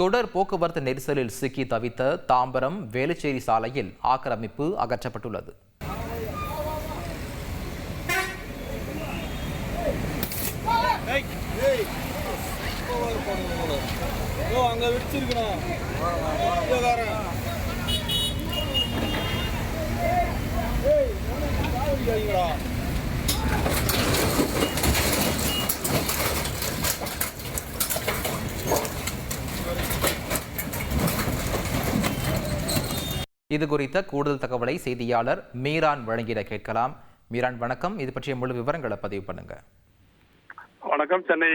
தொடர் போக்குவரத்து நெரிசலில் சிக்கி தவித்த தாம்பரம் வேலுச்சேரி சாலையில் ஆக்கிரமிப்பு அகற்றப்பட்டுள்ளது அங்க விடிச்சிருக்கணும் இது குறித்த கூடுதல் தகவலை செய்தியாளர் மீரான் வழங்கிட கேட்கலாம். மீரான் வணக்கம். இது பற்றிய முழு விவரங்களை பதிவு பண்ணுங்கள் வணக்கம். சென்னை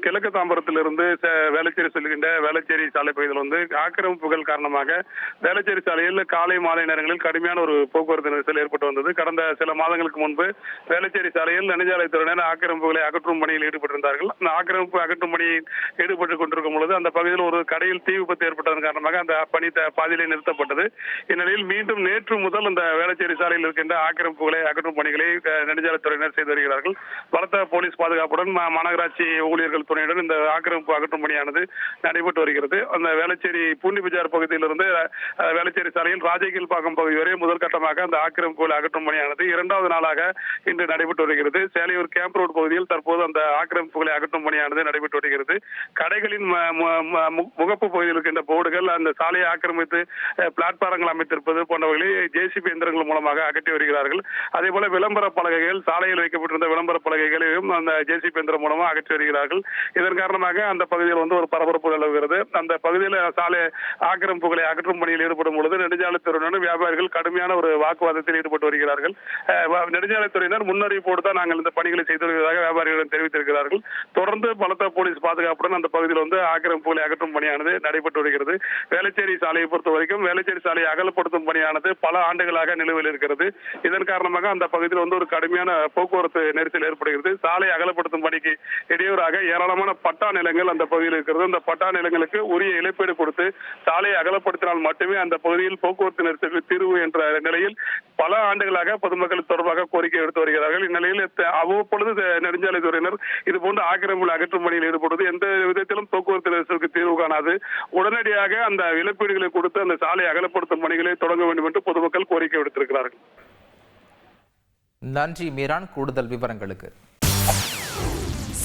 கிழக்கு தாம்பரத்திலிருந்து ச- வேளச்சேரி செல்கின்ற வேளச்சேரி சாலை பகுதியில் வந்து ஆக்கிரமிப்புகள் காரணமாக வேளச்சேரி சாலையில் காலை மாலை நேரங்களில் கடுமையான ஒரு போக்குவரத்து நெரிசல் ஏற்பட்டு வந்தது. கடந்த சில மாதங்களுக்கு முன்பு வேளச்சேரி சாலையில் நெடுஞ்சாலைத்துறையினர் ஆக்கிரமிப்புகளை அகற்றும் பணியில் ஈடுபட்டிருந்தார்கள். அந்த ஆக்கிரமிப்பு அகற்றும் பணியில் ஈடுபட்டுக் கொண்டிருக்கும் பொழுது அந்த பகுதியில் ஒரு கடையில் தீ விபத்து ஏற்பட்டதன் காரணமாக அந்த பணி த- பாதியிலே நிறுத்தப்பட்டது. இந்நிலையில் மீண்டும் நேற்று முதல் அந்த வேளச்சேரி சாலையில் இருக்கின்ற ஆக்கிரமிப்புகளை அகற்றும் பணிகளை நெடுஞ்சாலைத்துறையினர் செய்து வருகிறார்கள். பலத்த போலீஸ் பாதுகாப்புடன் மாநகராட்சி ஊழியர்கள் துணையுடன் இந்த ஆக்கிரமிப்பு அகற்றும் பணியானது நடைபெற்று வருகிறது. அந்த வேளச்சேரி பூண்டி பஜார் பகுதியிலிருந்து வேளச்சேரி சாலையில் ராஜகீழ்பாக்கம் பகுதி வரை முதல் கட்டமாக அந்த ஆக்கிரமிப்புகளை அகற்றும் பணியானது இரண்டாவது நாளாக இன்று நடைபெற்று வருகிறது. சேலையூர் கேம்ப் ரோடு பகுதியில் தற்போது அந்த ஆக்கிரமிப்புகளை அகற்றும் பணியானது நடைபெற்று வருகிறது. கடைகளின் முகப்பு பகுதியில் இருக்கின்ற போர்டுகள் அந்த சாலையை ஆக்கிரமித்து பிளாட்பாரங்கள் அமைத்திருப்பது போன்றவர்களை ஜேசிபி எந்திரங்கள் மூலமாக அகற்றி வருகிறார்கள். அதே போல விளம்பர பலகைகள் சாலையில் வைக்கப்பட்டிருந்த விளம்பர பலகைகளையும் அந்த ஜேசிபி இயந்திரம் மூலமா அகற்றி வருகிறார்கள் இதன் காரணமாக அந்த பகுதியில் வந்து ஒரு பரபரப்பு நிலவுகிறது. அந்த பகுதியில் சாலை ஆக்கிரமிப்புகளை அகற்றும் பணியில் ஈடுபடும் பொழுது நெடுஞ்சாலைத்துறையினரும் வியாபாரிகள் கடுமையான ஒரு வாக்குவாதத்தில் ஈடுபட்டு வருகிறார்கள். நெடுஞ்சாலைத்துறையினர் முன்னறிவிப்போடு தான் நாங்கள் இந்த பணிகளை செய்து வருவதாக வியாபாரிகளிடம் தெரிவித்திருக்கிறார்கள். தொடர்ந்து பலத்த போலீஸ் பாதுகாப்புடன் அந்த பகுதியில் வந்து ஆக்கிரமிப்புகளை அகற்றும் பணியானது நடைபெற்று வருகிறது. வேலைச்சேரி சாலையை பொறுத்த வரைக்கும் வேலைச்சேரி சாலையை அகலப்படுத்தும் பணியானது பல ஆண்டுகளாக நிலுவையில் இருக்கிறது. இதன் காரணமாக அந்த பகுதியில் வந்து ஒரு கடுமையான போக்குவரத்து நெரிசல் ஏற்படுகிறது. சாலை அகலப்படுத்தும் பணிக்கு இடையூறாக ஏராளமான பட்டா நிலங்கள் அந்த பகுதியில் இருக்கிறது. அந்த பட்டா நிலங்களுக்கு உரிய இழப்பீடு கொடுத்து சாலையை அகலப்படுத்தினால் மட்டுமே அந்த பகுதியில் போக்குவரத்து நெரிசலுக்கு தீர்வு என்ற நிலையில் பல ஆண்டுகளாக பொதுமக்கள் தொடர்பாக கோரிக்கை எடுத்து வருகிறார்கள். இந்நிலையில் அவ்வப்பொழுது நெடுஞ்சாலைத்துறையினர் இது போன்ற ஆக்கிரமிப்பு அகற்றும் பணியில் ஈடுபடுவது எந்த விதத்திலும் போக்குவரத்து நெரிசலுக்கு தீர்வு காணாது. உடனடியாக அந்த இழப்பீடுகளை கொடுத்து அந்த சாலை அகலப்படுத்தும் பணிகளை தொடங்க வேண்டும் என்று பொதுமக்கள் கோரிக்கை விடுத்திருக்கிறார்கள். நன்றி மீரான். கூடுதல் விவரங்களுக்கு